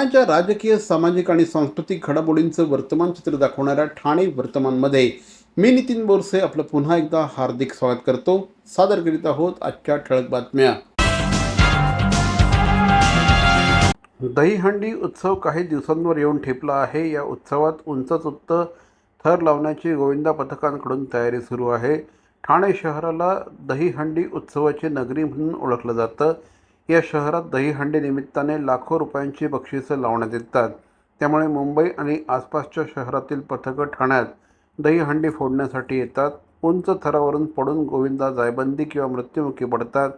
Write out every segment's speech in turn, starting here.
ठाण्याच्या राजकीय सामाजिक आणि सांस्कृतिक घडामोडींचं वर्तमान चित्र दाखवणाऱ्या ठाणे वर्तमानमध्ये मी नितीन बोरसे आपलं पुन्हा एकदा हार्दिक स्वागत करतो. सादर करीत आहोत आजच्या ठळक बातम्या. दहीहंडी उत्सव काही दिवसांवर येऊन ठेपला आहे. या उत्सवात उंचच उत्त थर लावण्याची गोविंदा पथकांकडून तयारी सुरू आहे. ठाणे शहराला दहीहंडी उत्सवाची नगरी म्हणून ओळखलं जातं. या शहरात दहीहंडी निमित्ताने लाखो रुपयांची बक्षिसं लावण्यात येतात. त्यामुळे मुंबई आणि आसपासच्या शहरातील पथकं ठाण्यात दहीहंडी फोडण्यासाठी येतात. उंच थरावरून पडून गोविंदा जायबंदी किंवा मृत्युमुखी पडतात.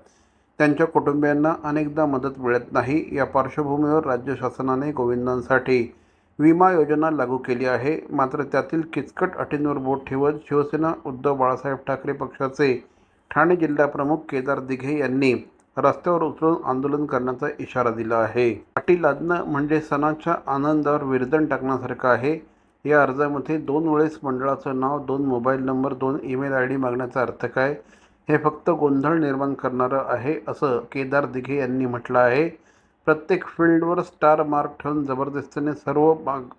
त्यांच्या कुटुंबियांना अनेकदा मदत मिळत नाही. या पार्श्वभूमीवर राज्य शासनाने गोविंदांसाठी विमा योजना लागू केली आहे. मात्र त्यातील किचकट अटींवर बोट ठेवत शिवसेना उद्धव बाळासाहेब ठाकरे पक्षाचे ठाणे जिल्हाप्रमुख केदार दिघे यांनी रस्त्यावर उतरून आंदोलन करण्याचा इशारा दिला आहे. अटी लादणं म्हणजे सणाच्या आनंदावर विरजण टाकण्यासारखं आहे. या अर्जामध्ये दोन वेळेस मंडळाचं नाव दोन मोबाईल नंबर दोन ईमेल आय डी मागण्याचा अर्थ काय? हे फक्त गोंधळ निर्माण करणारं आहे असं केदार दिघे यांनी म्हटलं आहे. प्रत्येक फील्डवर स्टार मार्क ठेवून जबरदस्तीने सर्व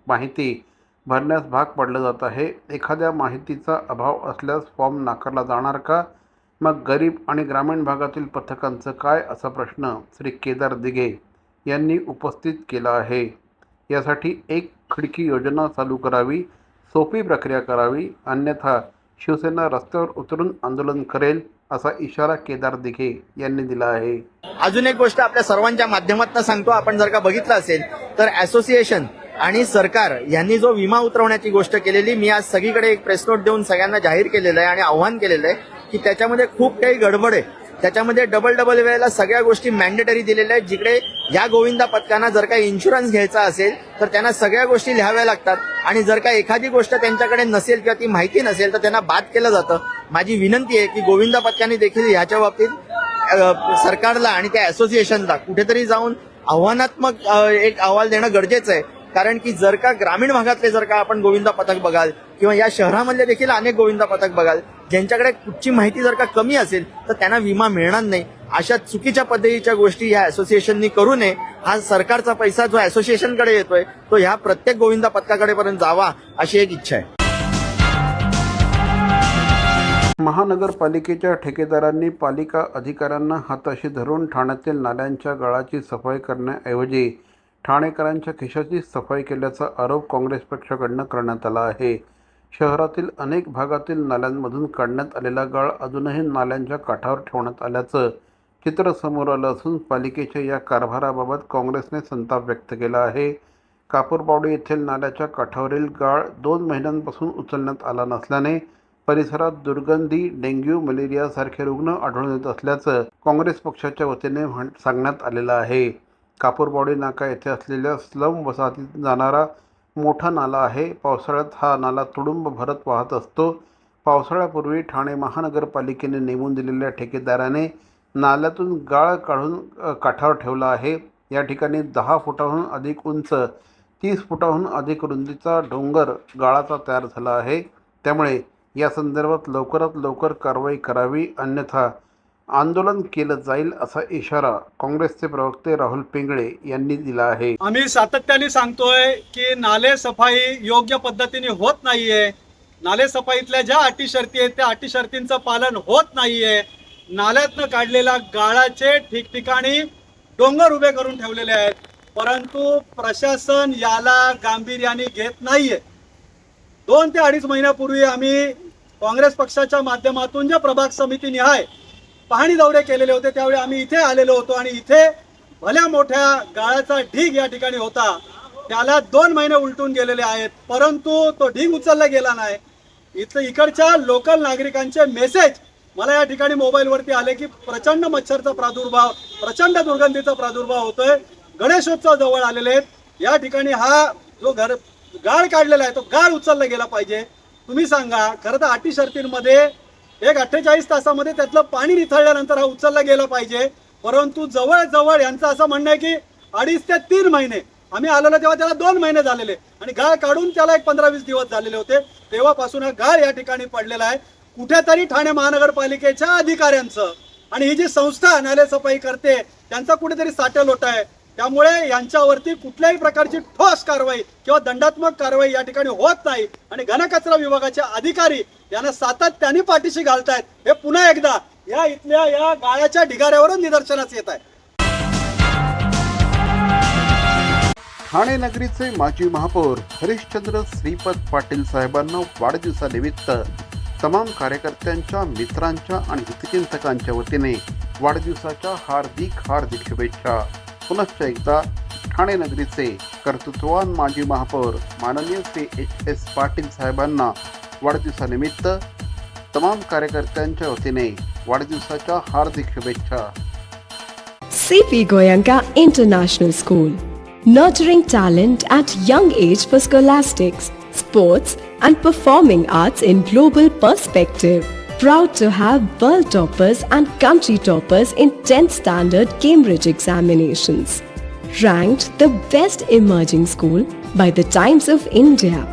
माहिती भरण्यास भाग पाडलं जात आहे. एखाद्या माहितीचा अभाव असल्यास फॉर्म नाकारला जाणार का? मग गरीब आणि ग्रामीण भागातील पथकांचं काय असा प्रश्न श्री केदार दिघे यांनी उपस्थित केला आहे? यासाठी एक खिडकी योजना चालू करावी सोपी प्रक्रिया करावी अन्यथा शिवसेना रस्त्यावर उतरून आंदोलन करेल असा इशारा केदार दिघे यांनी दिला आहे. अजून एक गोष्ट आपल्या सर्वांच्या माध्यमातून सांगतो. आपण जर का बघितलं असेल तर असोसिएशन आणि सरकार यांनी जो विमा उतरवण्याची गोष्ट केलेली मी आज सगळीकडे एक प्रेस नोट देऊन सगळ्यांना जाहीर केलेलं आहे आणि आव्हान केलेलं आहे. की त्याच्यामध्ये खूप काही गडबड आहे. त्याच्यामध्ये डबल डबल वेळेला सगळ्या गोष्टी मॅन्डेटरी दिलेल्या आहेत. जिकडे या गोविंदा पथकांना जर का इन्शुरन्स घ्यायचा असेल तर त्यांना सगळ्या गोष्टी लिहाव्या लागतात. आणि जर का एखादी गोष्ट त्यांच्याकडे नसेल किंवा ती माहिती नसेल तर त्यांना बाद केलं जातं. माझी विनंती आहे की गोविंदा पथकाने देखील ह्याच्या बाबतीत सरकारला आणि त्या असोसिएशनला कुठेतरी जाऊन आव्हानात्मक एक अहवाल देणं गरजेचं आहे. कारण की जर का ग्रामीण भागातले जर का आपण गोविंदा पथक बघाल किंवा या शहरामधले देखील अनेक गोविंदा पथक बघाल ज्यांच्याकडे कुठची माहिती जर का कमी असेल तर त्यांना विमा मिळणार नाही. अशा चुकीच्या पद्धतीच्या गोष्टी या असोसिएशननी करू नये. हा सरकारचा पैसा जो असोसिएशनकडे येतोय तो ह्या प्रत्येक गोविंदा पथकाकडे पर्यंत जावा अशी एक इच्छा आहे. महानगरपालिकेच्या ठेकेदारांनी पालिका अधिकाऱ्यांना हाताशी धरून ठाण्यातील नाल्यांच्या गळाची सफाई करण्याऐवजी ठाणेकरांच्या खिशाची सफाई केल्याचा आरोप काँग्रेस पक्षाकडनं करण्यात आला आहे. शहरातील अनेक भागातील नाल्यांमधून काढण्यात आलेला गाळ अजूनही नाल्यांच्या काठावर ठेवण्यात आल्याचं चित्र समोर आलं असून पालिकेच्या या कारभाराबाबत काँग्रेसने संताप व्यक्त केला आहे. कापूरबावडी येथील नाल्याच्या काठावरील गाळ दोन महिन्यांपासून उचलण्यात आला नसल्याने परिसरात दुर्गंधी डेंग्यू मलेरियासारखे रुग्ण आढळून येत असल्याचं काँग्रेस पक्षाच्या वतीने म्हण सांगण्यात आलेलं आहे. कापूरबावडी नाका येथे असलेल्या स्लम वसाहतीत जाणारा मोठा नाला आहे. पावसाळ्यात हा नाला तुडुंब भरत वाहत असतो. पावसाळ्यापूर्वी ठाणे महानगरपालिकेने नेमून दिलेल्या ठेकेदाराने नाल्यातून गाळ काढून काठावर ठेवला आहे. या ठिकाणी दहा फुटाहून अधिक उंच तीस फुटाहून अधिक रुंदीचा डोंगर गाळाचा तयार झाला आहे. त्यामुळे या संदर्भात लवकरात लवकर कारवाई करावी अन्यथा आंदोलन केलं जाईल असा इशारा काँग्रेसचे प्रवक्ते राहुल पिंगळे यांनी दिला आहे. आम्ही सातत्याने सांगतोय की नाले सफाई योग्य पद्धतीने होत नाहीये. नाले सफाईतल्या ज्या अटी शर्ती आहेत त्या अटी शर्तींचं पालन होत नाहीये. नाल्यातनं काढलेल्या गाळाचे ठिकठिकाणी डोंगर उभे करून ठेवलेले आहेत. परंतु प्रशासन याला गांभीर्याने घेत नाहीये. दोन ते अडीच महिन्यापूर्वी आम्ही काँग्रेस पक्षाच्या माध्यमातून जे प्रभाग समिती निहाय पाहणी दौरे केलेले होते त्यावेळी आम्ही इथे आलेलो होतो आणि इथे भल्या मोठ्या गाळाचा ढीग या ठिकाणी होता. त्याला दोन महिने उलटून गेलेले आहेत परंतु तो ढीग उचलला गेला नाही. इथं इकडच्या लोकल नागरिकांचे मेसेज मला या ठिकाणी मोबाईलवरती आले की प्रचंड मच्छरचा प्रादुर्भाव प्रचंड दुर्गंधीचा प्रादुर्भाव होतोय. गणेशोत्सव जवळ आलेले आहेत. या ठिकाणी हा जो घर गाळ काढलेला आहे तो गाळ उचलला गेला पाहिजे. तुम्ही सांगा खरं तर अटी शर्तींमध्ये एक अठ्ठेचाळीस तासामध्ये त्यातलं पाणी निथळल्यानंतर हा उचलला गेला पाहिजे. परंतु जवळजवळ यांचं असं म्हणणं आहे की अडीच ते तीन महिने. आम्ही आलेलो तेव्हा त्याला दोन महिने झालेले. आणि गाळ काढून त्याला एक पंधरा वीस दिवस झालेले होते. तेव्हापासून हा गाळ या ठिकाणी पडलेला आहे. कुठेतरी ठाणे महानगरपालिकेच्या अधिकाऱ्यांचं आणि ही जी संस्था नाले सफाई करते त्यांचा कुठेतरी साठा लोट आहे. त्यामुळे यांच्यावरती कुठल्याही प्रकारची ठोस कारवाई किंवा दंडात्मक कारवाई या ठिकाणी होत नाही. आणि घनकचरा विभागाचे अधिकारी यांना सातत्याने पाठीशी घालतायत. हे पुन्हा एकदा या इथल्या या गाळ्याच्या ढिगाऱ्यावरून निदर्शनास येत आहे ठाणे नगरीचे माजी महापौर हरिश्चंद्र श्रीपद पाटील साहेबांना वाढदिवसानिमित्त तमाम कार्यकर्त्यांच्या मित्रांच्या आणि हितचिंतकांच्या वतीने वाढदिवसाच्या हार्दिक हार्दिक शुभेच्छा. पुनश्च एकदा ठाणे नगरीचे कर्तृत्ववान माजी महापौर माननीय श्री एच एस पाटील साहेबांना वाढदिवसानिमित्त तमाम कार्यकर्त्यांच्या वतीने वाढदिवसाच्या हार्दिक शुभेच्छा CP Goyanka International School, nurturing talent at young age for scholastics, sports, and performing arts in global perspective. Proud to have world toppers and country toppers in 10th standard Cambridge examinations. Ranked the best emerging school by the Times of India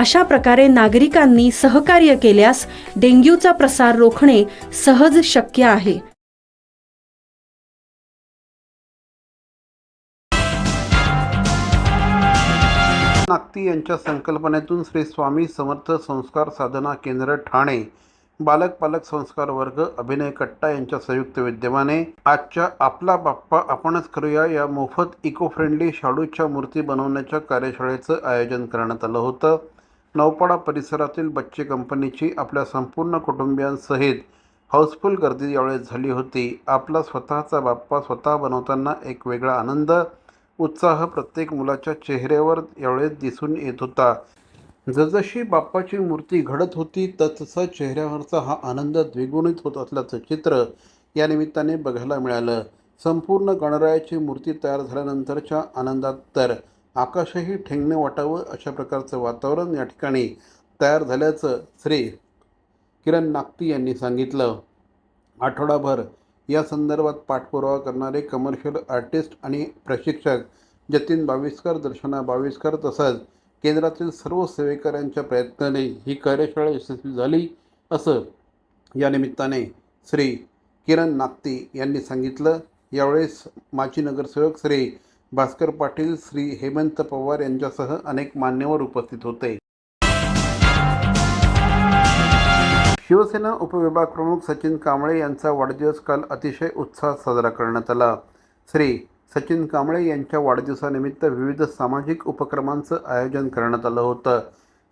अशा प्रकारे नागरिकांनी सहकार्य केल्यास डेंग्यूचा प्रसार रोखणे सहज शक्य आहे. नागती यांच्या संकल्पनेतून श्री स्वामी समर्थ संस्कार साधना केंद्र ठाणे बालक पालक संस्कार वर्ग अभिनय कट्टा यांच्या संयुक्त विद्यमाने आजच्या आपला बाप्पा आपणच करूया या मोफत इको फ्रेंडली शाडूच्या मूर्ती बनवण्याच्या कार्यशाळेचं आयोजन करण्यात आलं होतं. नौपाडा परिसरातील बच्चे कंपनीची आपल्या संपूर्ण कुटुंबियांसहित हाऊसफुल गर्दी यावेळेस झाली होती. आपला स्वतःचा बाप्पा स्वतः बनवताना एक वेगळा आनंद उत्साह प्रत्येक मुलाच्या चेहऱ्यावर यावेळेस दिसून येत होता. जसजशी बाप्पाची मूर्ती घडत होती तसतसा चेहऱ्यावरचा हा आनंद द्विगुणित होत असल्याचं चित्र या निमित्ताने बघायला मिळालं. संपूर्ण गणरायाची मूर्ती तयार झाल्यानंतरच्या आनंदात तर आकाशही ठेंगणे वाटावं अशा प्रकारचं वातावरण या ठिकाणी तयार झाल्याचं श्री किरण नागती यांनी सांगितलं. आठवडाभर या संदर्भात पाठपुरावा करणारे कमर्शियल आर्टिस्ट आणि प्रशिक्षक जतीन बाविस्कर दर्शना बावीसकर तसंच केंद्रातील सर्व सेवेकऱ्यांच्या प्रयत्नाने ही कार्यशाळा यशस्वी झाली असं या निमित्ताने श्री किरण नागती यांनी सांगितलं. यावेळेस माजी नगरसेवक श्री भास्कर पाटील श्री हेमंत पवार यांच्यासह अनेक मान्यवर उपस्थित होते. शिवसेना उपविभाग प्रमुख सचिन कांबळे यांचा वाढदिवस काल अतिशय उत्साहात साजरा करण्यात आला. श्री सचिन कांबळे यांच्या वाढदिवसानिमित्त विविध सामाजिक उपक्रमांचं आयोजन करण्यात आलं होतं.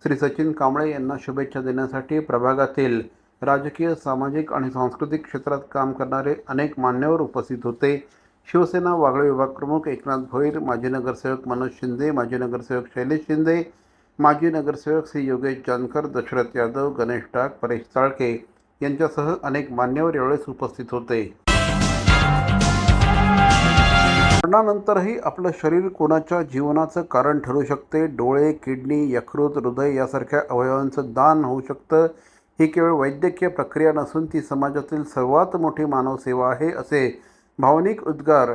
श्री सचिन कांबळे यांना शुभेच्छा देण्यासाठी प्रभागातील राजकीय सामाजिक आणि सांस्कृतिक क्षेत्रात काम करणारे अनेक मान्यवर उपस्थित होते. शिवसेना वागळे विभाग प्रमुख एकनाथ भोईर माजी नगरसेवक मनोज शिंदे माजी नगरसेवक शैलेश शिंदे माजी नगरसेवक श्री योगेश जानकर दशरथ यादव गणेश टाक परेश चाळके यांच्यासह अनेक मान्यवर यावेळेस उपस्थित होते. मरणानंतरही आपलं शरीर कोणाच्या जीवनाचं कारण ठरू शकते? डोळे किडनी यकृत हृदय यासारख्या अवयवांचं दान होऊ शकतं? ही केवळ वैद्यकीय प्रक्रिया नसून ती समाजातील सर्वात मोठी मानवसेवा आहे असे भावनिक उद्गार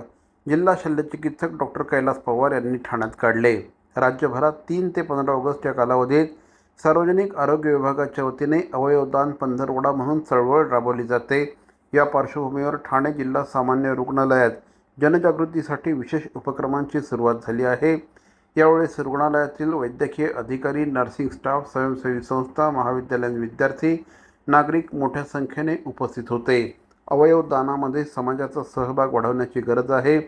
जिल्हा शल्यचिकित्सक डॉक्टर कैलास पवार यांनी ठाण्यात काढले. राज्यभरात तीन ते पंधरा ऑगस्ट या कालावधीत सार्वजनिक आरोग्य विभागाच्या वतीने अवयवदान पंधरवडा म्हणून चळवळ राबवली जाते. या पार्श्वभूमीवर ठाणे जिल्हा सामान्य रुग्णालयात जनजागृतीसाठी विशेष उपक्रमांची सुरुवात झाली आहे. यावेळेस रुग्णालयातील वैद्यकीय अधिकारी नर्सिंग स्टाफ स्वयंसेवी संस्था महाविद्यालयीन विद्यार्थी नागरिक मोठ्या संख्येने उपस्थित होते. अवयवदानामध्ये समाजाचा सहभाग वाढवण्याची गरज आहे.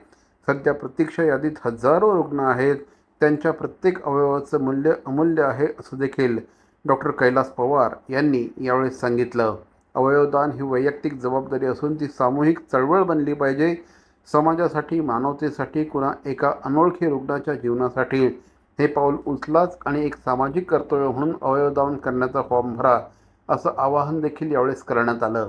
सध्या प्रतीक्षा यादीत हजारो रुग्ण आहेत. त्यांच्या प्रत्येक अवयवाचं मूल्य अमूल्य आहे असं देखील डॉक्टर कैलास पवार यांनी यावेळी सांगितलं. अवयवदान ही वैयक्तिक जबाबदारी असून ती सामूहिक चळवळ बनली पाहिजे. समाजासाठी मानवतेसाठी कुणा एका अनोळखी रुग्णाच्या जीवनासाठी. हे पाऊल उचलाच आणि एक सामाजिक कर्तव्य म्हणून अवयवदान करण्याचा फॉर्म भरा असं आवाहन देखील यावेळेस करण्यात आलं.